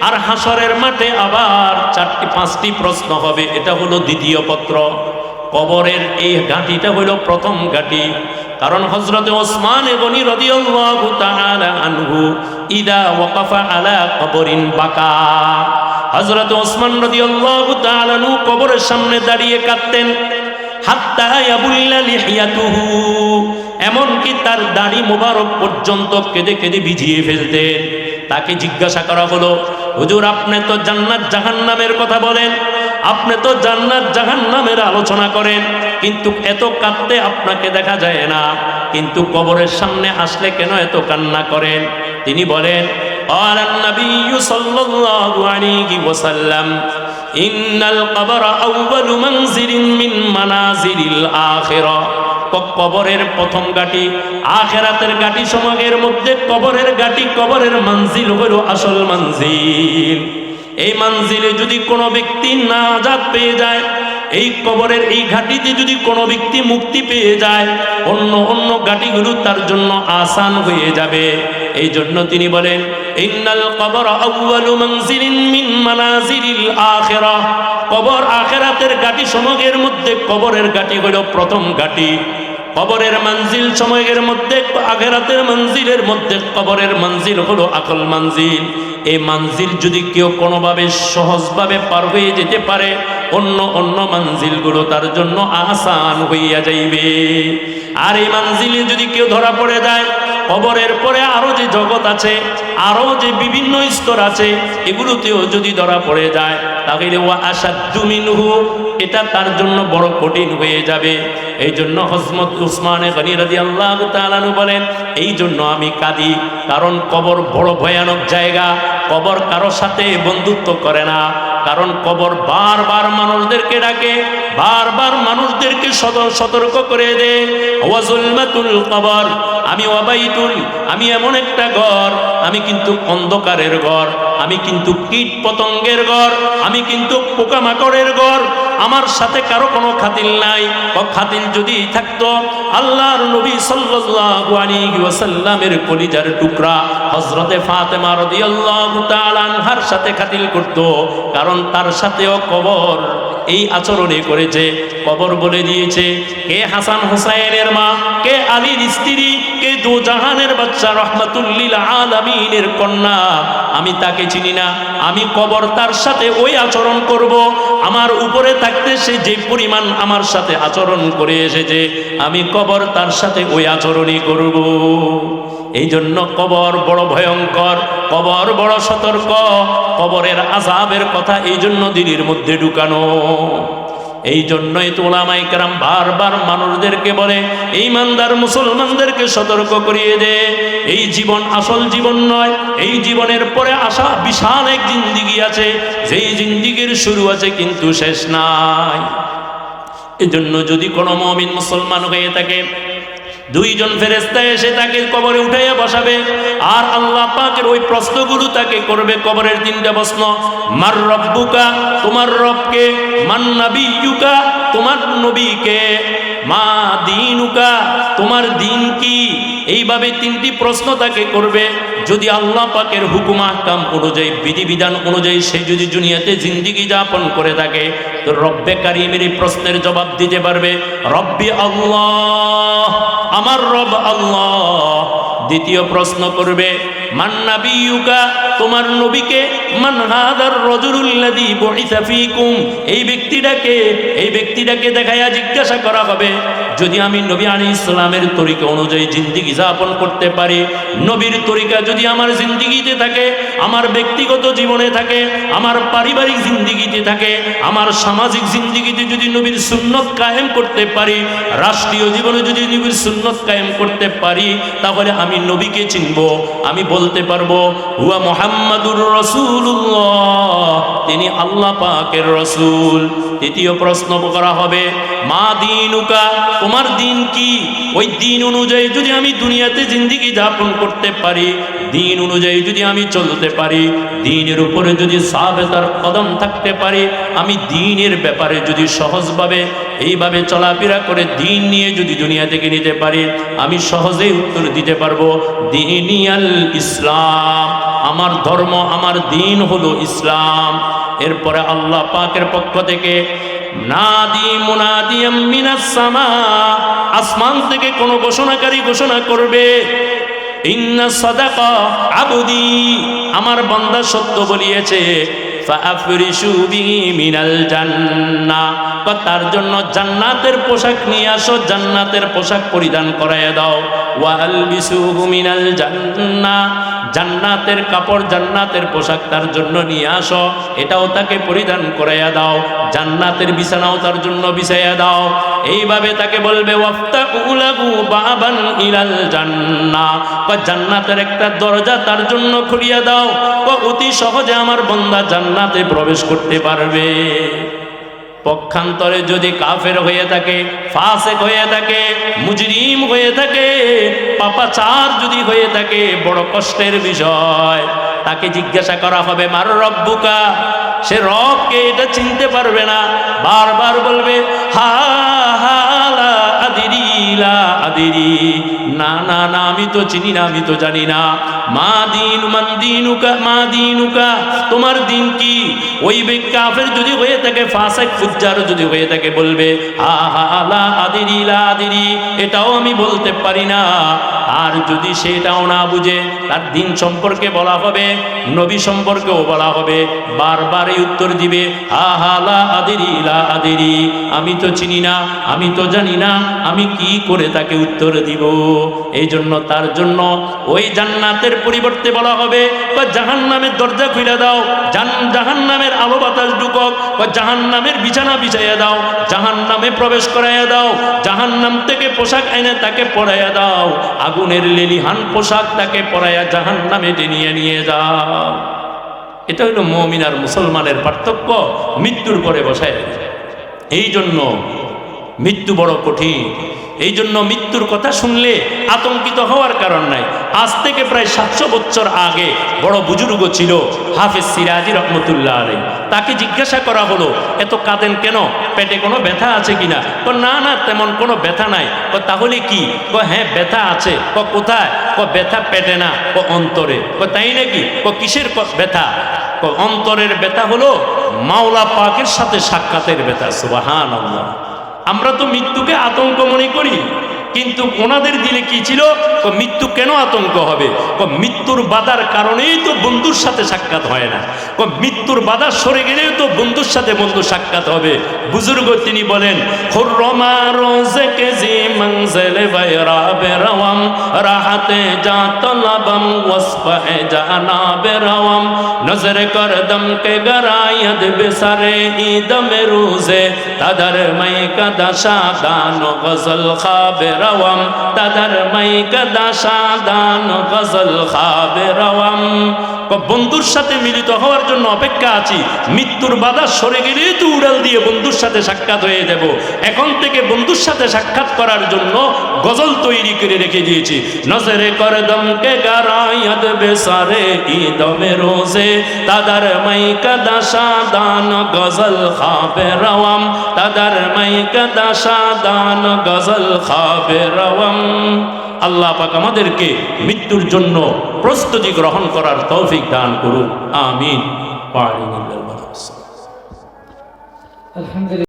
আর হাসরের মাঠে আবার চারটি, পাঁচটি প্রশ্ন হবে। এটা হলো দ্বিতীয় পত্র। কবরের এই ঘাটিটা হলো প্রথম ঘাটি। কারণ হজরতে ওসমান গনি রাদিয়াল্লাহু তাআলা আনহু, ইদা ওয়াকাফা ওসমান রাদিয়াল্লাহু আনহু কবরের সামনে দাঁড়িয়ে কাঁদতেন, হাত্তা ইয়াবুল্লা লিহিয়াতুহু। এমনকি তার দাড়ি মোবারক পর্যন্ত কেঁদে কেঁদে ভিজিয়ে ফেলতেন। তাকে জিজ্ঞাসা করা হলো হুজুর আপনি তো জান্নাত জাহান্নামের কথা বলেন আপনি তো জান্নাত জাহান্নামের আলোচনা করেন কিন্তু এত কাঁদতে আপনাকে দেখা যায় না কিন্তু কবরের সামনে আসলে কেন এত কান্না করেন তিনি বলেন قال النبي صلى الله عليه وسلم إن القبر أول منزل من منازل الآخرة ক- কবরের প্রথম গাটি, আখেরাতের গাটি সমাগের মধ্যে কবরের গাটি, কবরের মঞ্জিল হইল আসল মঞ্জিল। এই মঞ্জিলে যদি কোনো ব্যক্তি নাজাত পেয়ে যায়, এই কবরের এই ঘাটিতে যদি কোনো ব্যক্তি মুক্তি পেয়ে যায়, অন্য অন্য ঘাটিগুলো তার জন্য আসান হয়ে যাবে। এই জন্য তিনি বলেন, ইন্নাল কবর আউয়ালু মানজিলিন মিন মানাজিলিল আখিরাহ কবর আখেরাতের গাটি সমগের মধ্যে কবরের গাটি হলো প্রথম গাটি কবরের মঞ্জিল সময়ের মধ্যে, আখেরাতের মঞ্জিলের মধ্যে, কবরের মঞ্জিল হলো আকল মঞ্জিল। এই মঞ্জিল যদি কেউ কোনোভাবে সহজভাবে পার হয়ে যেতে পারে, অন্য অন্য মঞ্জিলগুলো তার জন্য আসান হইয়া যাইবে। আর এই মঞ্জিলে যদি কেউ ধরা পড়ে যায়, কবরের পরে আরও যে জগৎ আছে আরও যে বিভিন্ন স্তর আছে, এগুলোতেও যদি ধরা পড়ে যায়, তাহলে ওয়া আসাদ্দু মিনহু এটা তার জন্য বড় কঠিন হয়ে যাবে। এই জন্য হজমত উসমানে গনি রাজি আল্লাহ তালানু বলেন, এই জন্য আমি কাঁদি, কারণ কবর বড় ভয়ানক জায়গা। কবর কারোর সাথে বন্ধুত্ব করে না, কারণ কবর বারবার মানুষদেরকে ডাকে, বারবার মানুষদেরকে সতর্ক করে দে। কবর, আমি ওয়াবাইতুল আমি এমন একটা ঘর, আমি কিন্তু অন্ধকারের ঘর, আমি কিন্তু কীট পতঙ্গের ঘর, আমি কিন্তু পোকামাকড়ের ঘর আমার সাথে কারও কোনো খাতিল নাই। খাতিল যদি থাকতো, আল্লাহর নবী সাল্লাল্লাহু আলাইহি ওয়াসাল্লামের কলিজার টুকরা হযরতে ফাতেমা রাদিয়াল্লাহু তাআলা আনহার সাথে খাতিল করত, কারণ তার সাথেও কবর এই আচরণে করেছে কবর বলে দিয়েছে, কে হাসান হুসাইনের মা, কে আলীর স্ত্রী, কে দু জাহানের বাচ্চা রহমাতুল্লিল আলামিনের কন্যা? আমি তাকে চিনি না, আমি কবর তার সাথে ওই আচরণ করব। আমার উপরে থাকতে সে যে পরিমাণ আমার সাথে আচরণ করে এসেছে, আমি কবর তার সাথে ওই আচরণই করব। এই জন্য কবর বড় ভয়ঙ্কর। কবর বড় সতর্ক, কবরের আজাবের কথা এই জন্য দিনের মধ্যে ঢুকানো। এই জন্যই তো ওলামাই কেরাম বারবার মানুষদেরকে বলে এই মানদার মুসলমানদেরকে সতর্ক করিয়ে দে। এই জীবন আসল জীবন নয়, এই জীবনের পরে আসা বিশাল এক জিন্দিগি আছে, যেই জিন্দিগির শুরু আছে কিন্তু শেষ নাই। এজন্য যদি কোনো মমিন মুসলমান হয়ে থাকে দুইজন ফেরেস্তা এসে তাকে কবরে উঠাইয়া বসাবে, আর আল্লাহ পাকের ওই প্রশ্নগুলো তাকে করবে কবরের তিনটা প্রশ্ন। মার রব্বুকা, তোমার রবকে, মান নাবিয়ুকা, তোমার নবীকে। মা দিনুকা, তোমার দিন কি? এইভাবে তিনটি প্রশ্ন তাকে করবে। যদি আল্লাহ পাকের হুকুম আহকাম অনুযায়ী, বিধিবিধান অনুযায়ী সে যদি দুনিয়াতে জিন্দিগি যাপন করে থাকে, তো রব্বে কারিমের এই প্রশ্নের জবাব দিতে পারবে, রব্বি আল্লাহ। আমার রব আল্লাহ। দ্বিতীয় প্রশ্ন করবে আমার জিন্দিগিতে থাকে, আমার ব্যক্তিগত জীবনে থাকে, আমার পারিবারিক জিন্দিগিতে থাকে, আমার সামাজিক জিন্দিগিতে যদি নবীর সুন্নত কায়েম করতে পারি, রাষ্ট্রীয় জীবনে যদি নবীর সুন্নত কায়েম করতে পারি, তাহলে আমি নবীকে চিনব, আমি বলতে পারব, হুয়া মোহাম্মদুর রসুল্লাহ তিনি আল্লাহ পাকের রসুল। তৃতীয় প্রশ্ন করা হবে, মা দিনুকা, তোমার দিন কি? ওই দিন অনুযায়ী যদি আমি দুনিয়াতে জিন্দিগি যাপন করতে পারি দিন অনুযায়ী যদি আমি চলতে পারি, দিনের উপরে যদি সাবেতার কদম থাকতে পারি, আমি দিনের ব্যাপারে যদি সহজভাবে, এইভাবে চলাফেরা করে দিন নিয়ে যদি দুনিয়া থেকে নিতে পারি, আমি সহজেই উত্তর দিতে পারব, দিনিয়াল ইসলাম। আমার ধর্ম, আমার দিন হলো ইসলাম। এরপরে আল্লাহ পাকের পক্ষ থেকে আসমান থেকে কোনো ঘোষণাকারী ঘোষণা করবে ইন্না সাদাকা আবুদি। আমার বান্দা সত্য বলিয়েছে তার জন্য জান্নাতের পোশাক নিয়ে আসো, জান্নাতের পোশাক পরিধান করাইয়া দাও। ওয়ালবিসুহু মিনাল জান্না। জান্নাতের কাপড় জান্নাতের পোশাক তার জন্য নিয়ে আসো, এটাও তাকে পরিধান করাইয়া দাও। জান্নাতের বিছানাও তার জন্য বিছাইয়া দাও। এইভাবে তাকে বলবে বা জান্নাতের একটা দরজা তার জন্য খুলিয়া দাও অতি সহজে আমার বন্দা জান্নাতে প্রবেশ করতে পারবে। পক্ষান্তরে যদি কাফের হয়ে থাকে, ফাসেক হয়ে থাকে, মুজরিম হয়ে থাকে, পাপাচার যদি হয়ে থাকে, বড় কষ্টের বিষয়। তাকে জিজ্ঞাসা করা হবে, মার রব্বুকা? সে রবকে এটা চিনতে পারবে না। বারবার বলবে না না, আমি তো চিনি না, আমি তো জানি না। মা দিন, মান দিনুকা, মা দিনুকা, তোমার দিন কি? ওই কাফের যদি হয়ে থাকে ফাসাক ফুজ্জার যদি হয়ে থাকে, বলবে, হা হা, লা আদিরি লা আদিরি, এটাও আমি বলতে পারি না। আর যদি সেটাও না বুঝে, তার দিন সম্পর্কে বলা হবে, নবী সম্পর্কেও বলা হবে, বারবার এই উত্তর দিবে, হা হা, লা আদিরি লা আদিরি, আমি তো চিনি না, আমি তো জানি না, আমি কি করে তাকে উত্তর দিব? এই জন্য তার জন্য ওই জান্নাতের পরিবর্তে বলা হবে, বা জাহান নামের দরজা খুলে দাও জাহান নামের আলো বাতাস ঢুকক বা জাহান নামের বিছানা বিছাইয়া দাও জাহান নামে প্রবেশ করাইয়া দাও জাহান নাম থেকে পোশাক এনে তাকে পরাইয়া দাও, আগুনের লেলিহান পোশাক তাকে পরাইয়া জাহান নামে টেনিয়ে নিয়ে যাও। এটা হলো মমিন আর মুসলমানের পার্থক্য, মৃত্যুর পরে বসায় এই জন্য মৃত্যু বড় কঠিন। এই জন্য মৃত্যুর কথা শুনলে আতঙ্কিত হওয়ার কারণ নাই। আজ থেকে প্রায় সাতশো বছর আগে বড় বুজুর্গ ছিল হাফেজ সিরাজি রহমতুল্লাহ আলাই তাকে জিজ্ঞাসা করা হলো, এত কাঁদেন কেন? পেটে কোনো ব্যথা আছে কিনা? ক না না, তেমন কোনো ব্যথা নাই। ক তাহলে কি? ক হ্যাঁ ব্যথা আছে। ক কোথায়? ক ব্যথা পেটে না। ক অন্তরে। ক তাই নাকি? ক কিসের ব্যথা। ক অন্তরের ব্যথা হলো মাওলা পাকের সাথে সাক্ষাতের ব্যথা। সুবাহান আল্লাহ আমরা তো মৃত্যুকে আতঙ্ক মনে করি। কিন্তু ওনাদের দিলে কি ছিল? মৃত্যু কেন আতঙ্ক হবে? মৃত্যুর বাধার কারণেই তো বন্ধুর সাথে সাক্ষাৎ হয় না। মৃত্যুর বাধা সরে গেলেও তো বন্ধুর সাথে বন্ধু সাক্ষাৎ হবে। বুজুর্গ তিনি বলেন রোজে রওয়াম, তাদার মাই কদশা দান গজল খাবে রওয়াম। বন্ধুর সাথে মিলিত হওয়ার জন্য অপেক্ষা আছি। মৃত্যুর বাধা সরে গেলেই তো উড়াল দিয়ে বন্ধুর সাথে সাক্ষাৎ হয়ে যাব। এখন থেকে বন্ধুর সাথে সাক্ষাৎ করার জন্য গজল তৈরি করে রেখে দিয়েছি। নজরে কর দমকে গারায়াত বেসারে, ঈদমে রোজে। তাদার মাই কদশা দান গজল খাবে রওয়াম। তাদার মাই কদশা দান গজল খাবে আল্লাহ পাক আমাদেরকে মৃত্যুর জন্য প্রস্তুতি গ্রহণ করার তৌফিক দান করুন। আমিন।